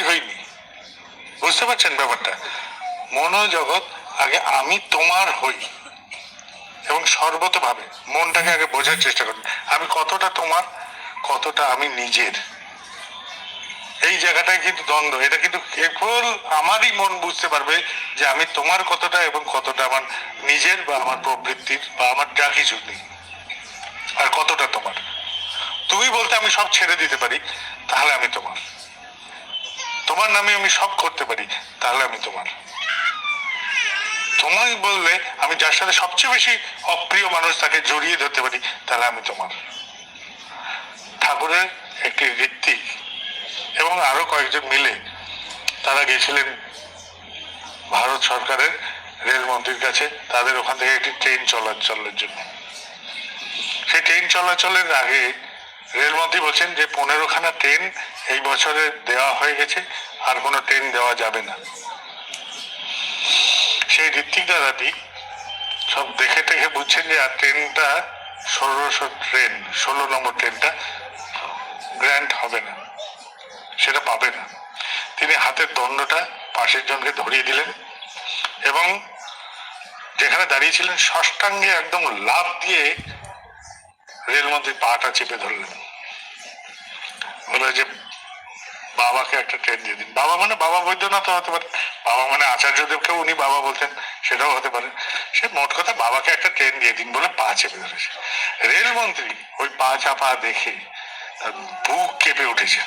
হয়নি। বুঝতে পারছেন ব্যাপারটা? মনোজগৎ আগে আমি তোমার হই। এবং সর্বতভাবে মনটাকে আগে বোঝার চেষ্টা করুন। আমি কতটা তোমার, কতটা আমি নিজের। এই জায়গাটায় কিন্তু দ্বন্দ্ব। এটা কিন্তু কেবল আমারই মন বুঝতে পারবে যে আমি তোমার কতটা এবং কতটা আমার নিজের বা আমার প্রবৃত্তির বা আমার যা কিছু নেই। আর কতটা তোমার? তুমি বলতে আমি সব ছেড়ে দিতে পারি, তাহলে আমি তোমার। তোমার নামে আমি সব করতে পারি, তাহলে আমি তোমার। তোমায় বললে আমি যার সাথে সবচেয়ে বেশি অপ্রিয় মানুষ তাকে জড়িয়ে ধরতে পারি, তাহলে আমি তোমার। ঠাকুরের একটি ঋত্বিক এবং আরও কয়েকজন মিলে তারা গেছিলেন ভারত সরকারের রেলমন্ত্রীর কাছে, তাদের ওখান থেকে একটি ট্রেন চলাচলের জন্য। সেই ট্রেন চলাচলের আগে রেলমন্ত্রী বলছেন যে পনেরোখানা ট্রেন এই বছরে দেওয়া হয়ে গেছে, আর কোনো ট্রেন দেওয়া যাবে না। সেই ঋত্বিক দাদাটি সব দেখে টেখে বুঝছেন যে, আর ট্রেনটা ষোলোশো ট্রেন, ষোলো নম্বর ট্রেনটা গ্র্যান্ড হবে না, সেটা পাবে না। তিনি হাতের দণ্ডটা পাশের জনকে ধরিয়ে দিলেন এবং যেখানে দাঁড়িয়েছিলেন ষষ্ঠাঙ্গে একদম লাভ দিয়ে রেলমন্ত্রীর পাটা চেপে ধরলেন। বলে যে, বাবাকে একটা ট্রেন দিয়ে দিন। বাবা মানে বাবা বৈদ্যনাথ হতে পারে। বাবা মানে আচার্যদেবকে উনি বাবা বলতেন, সেটাও হতে পারে। সে মোট কথা বাবাকে একটা ট্রেন দিয়ে দিন বলে পা চেপে ধরেছে। রেলমন্ত্রী ওই পা চাপা দেখে বুক কেঁপে উঠেছে।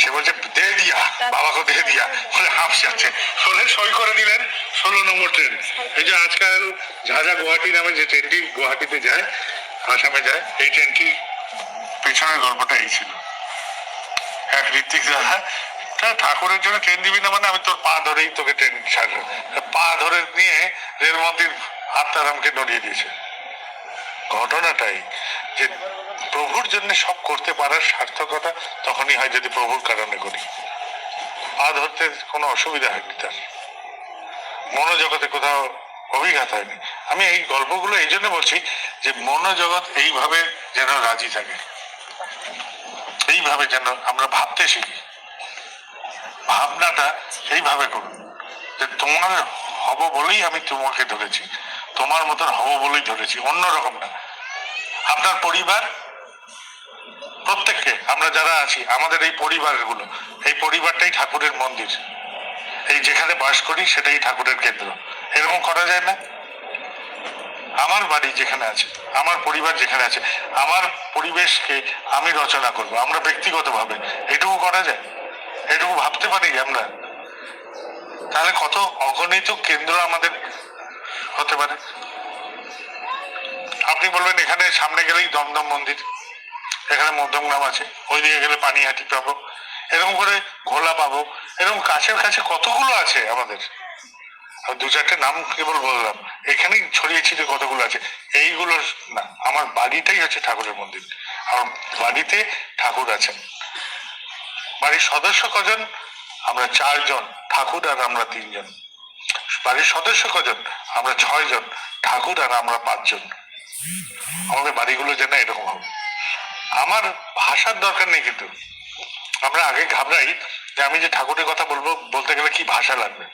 সে বলছে, দে দিয়া, বাবাকে দে দিয়া। বলে হাফ যাচ্ছে বলে সই করে দিলেন ষোলো নম্বর ট্রেন এই যে আজকাল ঝাঝা গুয়াহাটি নামে যে ট্রেনটি গুয়াহাটিতে যায়, আসামে যায়, এই ট্রেনটি পেছনের গল্পটা এই ছিল। এক ঋত্বিক দাদা ঠাকুরের জন্য ট্রেন দিবি না মানে আমি তোর পা ধরেই তোকে ট্রেন ছাড়বো। পা ধরে নিয়ে রেলমন্ত্রীর আত্মারামকে নড়িয়ে দিয়েছে। ঘটনাটাই যে প্রভুর জন্য সব করতে পারার সার্থকতা তখনই হয় যদি প্রভুর কারণে করি। পা ধরতে কোনো অসুবিধা হয়নি তার। মনোজগতে কোথাও অভিঘাত হয়নি। আমি এই গল্পগুলো এই জন্য বলছি যে মনোজগৎ এইভাবে যেন রাজি থাকে। এইভাবে যেন আমরা ভাবতে শিখি। ভাবনাটা এইভাবে করুন। যে তোমার হব বলেই আমি তোমাকে ধরেছি। তোমার মতন হব বলেই ধরেছি অন্যরকম না। আপনার পরিবার, প্রত্যেককে, আমরা যারা আছি, আমাদের এই পরিবারগুলো, এই পরিবারটাই ঠাকুরের মন্দির। এই যেখানে বাস করি, সেটাই ঠাকুরের কেন্দ্র। এরকম করা যায় না? আমার বাড়ি যেখানে আছে, আমার পরিবার যেখানে আছে, আমার পরিবেশকে আমি রচনা করব, আমরা ব্যক্তিগতভাবে। এটুকু করা যায়? এটুকু ভাবতে পারি আমরা? তাহলে কত অগণিত কেন্দ্র আমাদের হতে পারে? আপনি বলবেন, এখানে সামনে গেলেই দমদম মন্দির, এখানে মধ্যমগ্রাম আছে, ওইদিকে গেলে পানিহাটি পাবো, এরকম করে ঘোলা পাবো, এরকম কাছের কাছে কতগুলো আছে আমাদের? দু চারটে নাম কেবল বললাম এখানেই ছড়িয়ে ছিটিয়ে কতগুলো আছে? এইগুলোর না, আমার বাড়িটাই হচ্ছে ঠাকুরের মন্দির। আমার বাড়িতে ঠাকুর আছেন। বাড়ির সদস্য কজন? আমরা চারজন, ঠাকুর আর আমরা তিনজন। বাড়ির সদস্য কজন? আমরা ছয়জন, ঠাকুর আর আমরা পাঁচজন। আমাদের বাড়িগুলো যেন এরকম হবে। আমার ভাষার দরকার নেই কিন্তু। আমরা আগে ঘাবড়াই যে আমি যে ঠাকুরের কথা বলব, বলতে গেলে কি ভাষা লাগবে?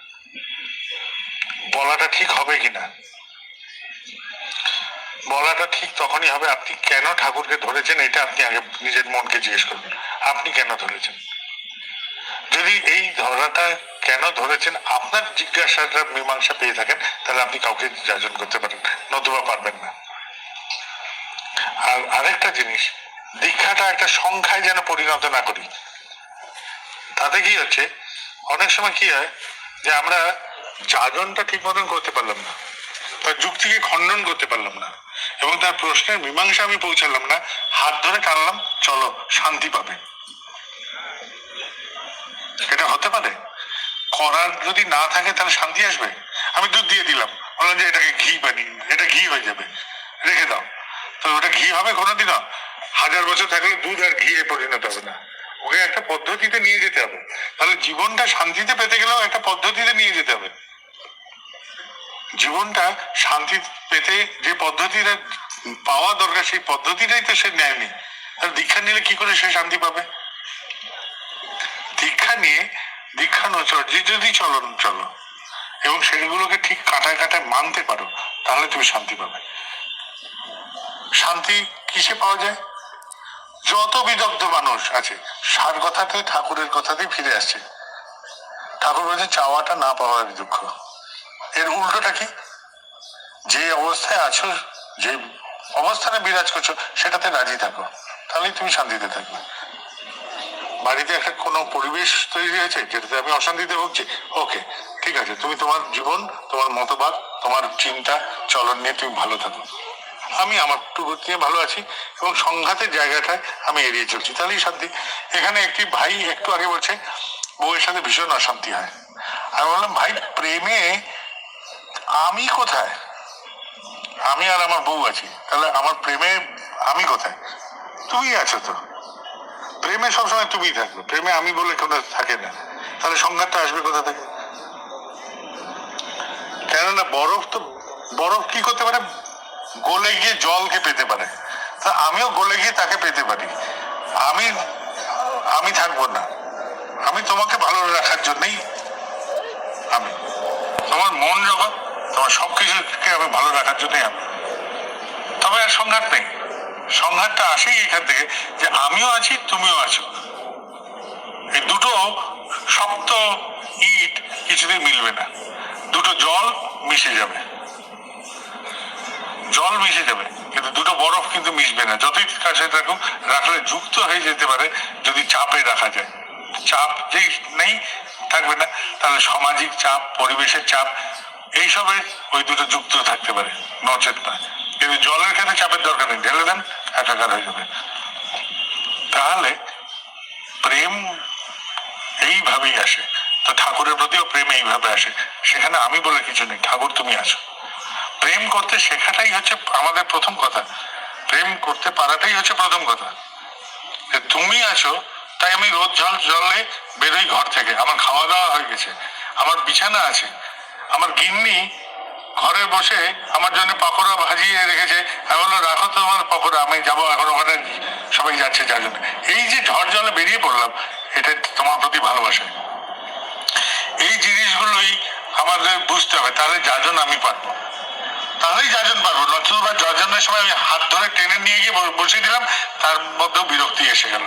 বলাটা ঠিক হবে কিনা? বলাটা ঠিক তখনই হবে, আপনি কেন ঠাকুরকে ধরেছেন এটা আপনি আগে নিজের মনকে জিজ্ঞেস করুন আপনি কেন ধরেছেন? যদি এই ধরাটা কেন ধরেছেন, আপনার জিজ্ঞাসাটা, মীমাংসা পেয়ে থাকেন, তাহলে আপনি কাউকে যাজন করতে পারেন, নতুবা পারবেন না। আর আরেকটা জিনিস, দীক্ষাটা একটা সংখ্যায় যেন পরিণত না করি। তাতে কি হচ্ছে, অনেক সময় কি হয় যে আমরা যাজনটা ঠিক মতন করতে পারলাম না। তার যুক্তিকে খণ্ডন করতে পারলাম না। এবং তার প্রশ্নের মীমাংসা আমি পৌঁছালাম না। হাত ধরে টানলাম চলো, শান্তি পাবে। এটা হতে পারে? করার যদি না থাকে, তাহলে শান্তি আসবে? আমি দুধ দিয়ে দিলাম। বললাম যে এটাকে ঘি বানিয়ে এটা ঘি হয়ে যাবে। রেখে দাও। তো ওটা ঘি হবে কোনোদিনও। হাজার বছর থাকলে দুধ আর ঘি এ পরিণত হবে না। ওকে একটা পদ্ধতিতে নিয়ে যেতে হবে। তাহলে জীবনটা শান্তিতে পেতে গেলেও একটা পদ্ধতিতে নিয়ে যেতে হবে। জীবনটা শান্তি পেতে যে পদ্ধতিটা পাওয়া দরকার, সেই পদ্ধতিটাই তো সে নেয়নি। আর দীক্ষা নিলে কি করে সে শান্তি পাবে? দীক্ষা নিয়ে দীক্ষা নচর যে যদি চলন, চলো। এবং সেগুলোকে ঠিক কাটায় কাটায় মানতে পারো, তাহলে তুমি শান্তি পাবে। শান্তি কিসে পাওয়া যায়? যত বিদগ্ধ মানুষ আছে, সার কথাতে ঠাকুরের কথাতেই ফিরে আসছে। ঠাকুর বলছে, চাওয়াটা না পাওয়ার দুঃখ। এর উল্টোটা কি যে অবস্থায় আছো, যে অবস্থানে বিরাজ করছ, সেটাতে রাজি থাকো। তাহলেই তুমি শান্তিতে থাকবে। বাড়িতে একটা কোনো পরিবেশ তৈরি হয়েছে, যেটাতে আমি অশান্তিতে ভুগছি? ওকে, ঠিক আছে। তুমি তোমার জীবন, তোমার মতবাদ, তোমার চিন্তা, চলন নিয়ে তুমি ভালো থাকো। আমি আমার টুকু নিয়ে ভালো আছি এবং সংঘাতের জায়গাটায় আমি এড়িয়ে চলছি। তাহলেই শান্তি। এখানে একটি ভাই একটু আগে বলছে, বউয়ের সাথে ভীষণ অশান্তি হয়। আমি বললাম, ভাই, প্রেমে আমি কোথায়? আমি আর আমার বউ আছি। তাহলে আমার প্রেমে আমি কোথায়? তুমি আছো তো। প্রেমে সবসময় তুমি থাকবে। প্রেমে আমি বলে কোনো থাকে না। তাহলে সংঘাতটা আসবে কোথা থেকে? কেননা বরফ তো বরফ কি করতে পারে? গলে গিয়ে জলকে পেতে পারে। তা আমিও গলে গিয়ে তাকে পেতে পারি। আমি আমি থাকব না। আমি তোমাকে ভালো রাখার জন্যই আমি। তোমার মন জগৎ তোমার সবকিছুকে আমি ভালো রাখার জন্যই আমি। তবে আর সংঘাত নেই। সংঘাতটা আসেই এখান থেকে যে আমিও আছি, তুমিও আছো। এই দুটো শক্ত ইট কিছুদিন মিলবে না। দুটো জল মিশে যাবে। জল মিশে যাবে, কিন্তু দুটো বরফ কিন্তু মিশবে না। যতই কাছে থাকুক, রাখলে যুক্ত হয়ে যেতে পারে, যদি চাপে রাখা যায়। চাপ যেই নেই, থাকবে না। তাহলে সামাজিক চাপ, পরিবেশের চাপ এইসবে ওই দুটো যুক্ত থাকতে পারে, নচেত না। কিন্তু জলের ক্ষেত্রে চাপের দরকার নেই, ঢেলে দেন একাকার হয়ে যাবে। তাহলে প্রেম এইভাবেই আসে, তো ঠাকুরের প্রতিও প্রেম এইভাবে আসে। সেখানে আমি বলে কিছু নেই, ঠাকুর তুমি আছো। প্রেম করতে শেখাটাই হচ্ছে আমাদের প্রথম কথা। প্রেম করতে পারাটাই হচ্ছে প্রথম কথা। যে তুমি আছো, তাই আমি রোজ জল জলে বেরোই ঘর থেকে। আমার খাওয়া দাওয়া হয়ে গেছে, আমার বিছানা আছে আমার গিন্নি ঘরে বসে আমার জন্য পাকোড়া ভাজিয়ে রেখেছে। আমি বলল রাখো তো আমার পাকোড়া, আমি যাব এখন ওখানে সবাই যাচ্ছে যার জন্য। এই যে ঝড় জলে বেরিয়ে পড়লাম, এটা তোমার প্রতি ভালোবাসা। এই জিনিসগুলোই আমাদের বুঝতে হবে, তাহলে যাজন আমি পারব। তাহলেই যাজন পারব। নতুবা যজনের সময় আমি হাত ধরে টেনে নিয়ে গিয়ে বসিয়ে দিলাম, তার মধ্যেও বিরক্তি এসে গেল।